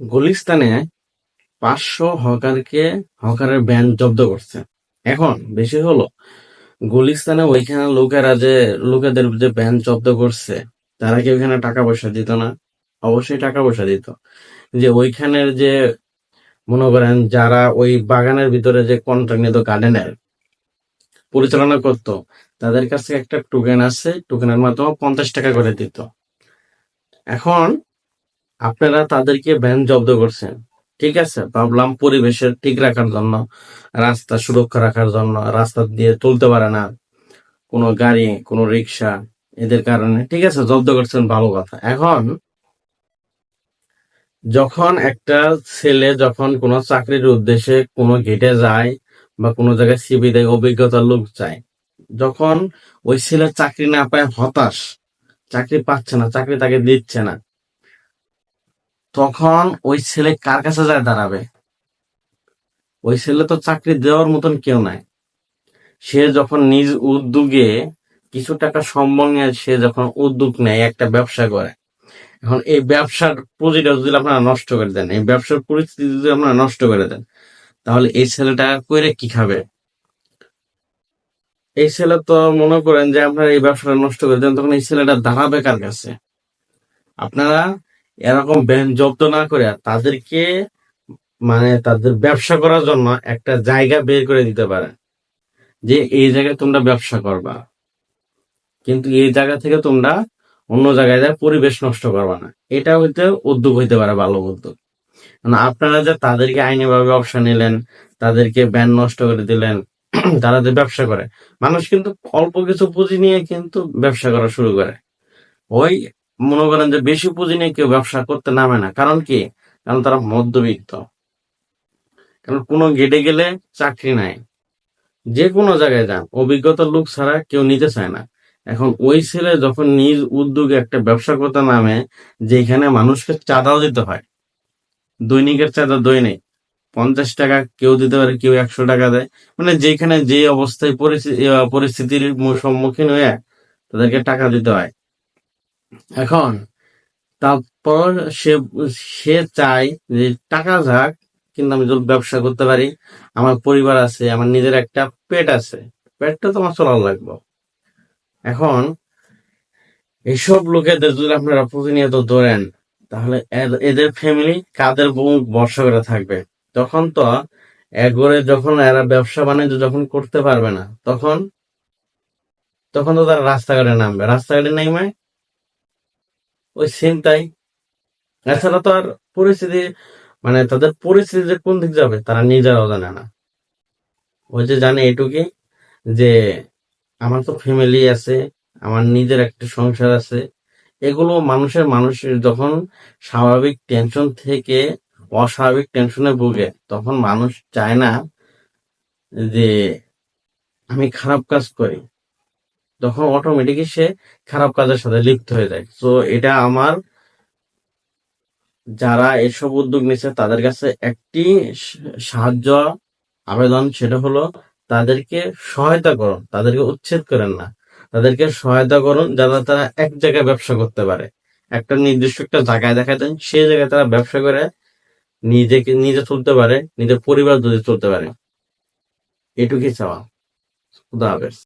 গুলিস্তানে পাঁচশো হকারকে, হকারের ব্যান জব্দ করছে। এখন বেশি হলো, গুলিস্তানে ওইখানে লোকেরা যে, লোকেদের যে ব্যান জব্দ করছে, তারা কি ওইখানে টাকা পয়সা দিত না? অবশ্যই টাকা পয়সা দিত। যে ওইখানের যে, মনে করেন যারা ওই বাগানের ভিতরে যে কন্ট্রাক্ট নিত গার্ডেনের পরিচালনা করত, তাদের কাছে একটা টোকেন আছে টোকেনের মাধ্যমে পঞ্চাশ টাকা করে দিত। এখন আপনারা তাদেরকে ব্যান জব্দ করছেন, ঠিক আছে? ভাবলাম পরিবেশের ঠিক রাখার জন্য, রাস্তা সুরক্ষা রাখার জন্য, রাস্তা দিয়ে চলতে পারে না কোনো গাড়ি, কোনো রিক্সা, এদের কারণে, ঠিক আছে? জব্দ করছেন, ভালো কথা। এখন যখন একটা ছেলে যখন কোনো চাকরির উদ্দেশ্যে কোনো গেটে যায় বা কোনো জায়গায় সিবি দেয়, অভিজ্ঞতার লোক চায়, যখন ওই ছেলে চাকরি না পায় হতাশ, চাকরি পাচ্ছে না, চাকরি তাকে দিচ্ছে না তখন ওই ছেলে কার কাছে যায় দাঁড়াবে? ওই ছেলে তো চাকরি দেওয়ার মতন কেউ নাই। সে যখন নিজ উদ্যোগে কিছু টাকা সম্বল নিয়ে সে যখন উদ্যোগ নেয়, একটা ব্যবসা করে। এখন এই ব্যবসার পুঁজিটা যদি আপনারা নষ্ট করে দেন, এই ব্যবসার পরিস্থিতি যদি আপনারা নষ্ট করে দেন, তাহলে এই ছেলেটা করে কি খাবে? এই ছেলে তো মনে করেন যে আপনারা এই ব্যবসাটা নষ্ট করে দেন, তখন এই ছেলেটা দাঁড়াবে কার কাছে? আপনারা এরকম ব্যান জব্দ না করে তাদেরকে মানে তাদের ব্যবসা করার জন্য একটা জায়গা বের করে দিতে পারে। যে এই জায়গায় তোমরা ব্যবসা করবা, কিন্তু এই জায়গা থেকে তোমরা অন্য জায়গায় যায় পরিবেশ নষ্ট করবা না। এটা হইতে উদ্যোগ হইতে পারে ভালো উদ্যোগ। মানে আপনারা যে তাদেরকে আইনিভাবে ব্যবসা নিলেন, তাদেরকে ব্যান নষ্ট করে দিলেন, তারা যে ব্যবসা করে, মানুষ কিন্তু অল্প কিছু পুঁজি নিয়ে কিন্তু ব্যবসা করা শুরু করে। ওই মনে করেন যে বেশি পুঁজি নিয়ে কেউ ব্যবসা করতে নামে না। কারণ কি? কারণ তারা মধ্যবিত্ত। কারণ কোনো গেটে গেলে চাকরি নাই। যে কোনো জায়গায় যান, অভিজ্ঞতার লোক ছাড়া কেউ নিতে চায় না। এখন ওই ছেলে যখন নিজ উদ্যোগে একটা ব্যবসা করতে নামে, যেখানে মানুষকে চাঁদাও দিতে হয়, দৈনিকের চাঁদা দৈনিক, পঞ্চাশ টাকা কেউ দিতে পারে, কেউ একশো টাকা দেয় মানে যেখানে যে অবস্থায় পরিস্থিতির সম্মুখীন হয়ে তাদেরকে টাকা দিতে হয়। এখন, তারপর সে সে চায় যে টাকা যাক, কিন্তু আমি যদি ব্যবসা করতে পারি, আমার পরিবার আছে, আমার নিজের একটা পেট আছে, পেটটা তো আমার চলার লাগবে। এখন, এইসব লোকেদের যদি আপনারা প্রতিনিয়ত ধরেন, তাহলে এদ- এদের ফ্যামিলি কাদের ভরসা করে থাকবে? তখন তো একবারে যখন এরা ব্যবসা বাণিজ্য যখন করতে পারবে না, তখন তখন তো তারা রাস্তাঘাটে নামবে। রাস্তাঘাটে নেমে ওই চিন্তাই এছাড়া তো আর পরিস্থিতি মানে তাদের পরিস্থিতি যে কোন দিক যাবে, তারা নিজেরাও জানে না। ওই যে জানে এটুকুই, যে আমার তো ফ্যামিলি আছে, আমার নিজের একটা সংসার আছে। এগুলো মানুষের মানুষের যখন স্বাভাবিক টেনশন থেকে অস্বাভাবিক টেনশনে ভুগে, তখন মানুষ চায় না যে আমি খারাপ কাজ করি। তখন অটোমেটিকই সে খারাপ কাজের সাথে লিপ্ত হয়ে যায়। তো এটা আমার যারা এসব উদ্যোগ নিচ্ছে তাদের কাছে একটি সাহায্য আবেদন, সেটা হলো তাদেরকে সহায়তা করুন, তাদেরকে উচ্ছেদ করেন না। তাদেরকে সহায়তা করুন যাতে তারা এক জায়গায় ব্যবসা করতে পারে। একটা নির্দিষ্ট একটা জায়গায় দেখা দেন সেই জায়গায় তারা ব্যবসা করে নিজেকে, নিজে চলতে পারে, নিজের পরিবার যদি চলতে পারে। এটুকুই চাওয়া। খুদা হাফেজ।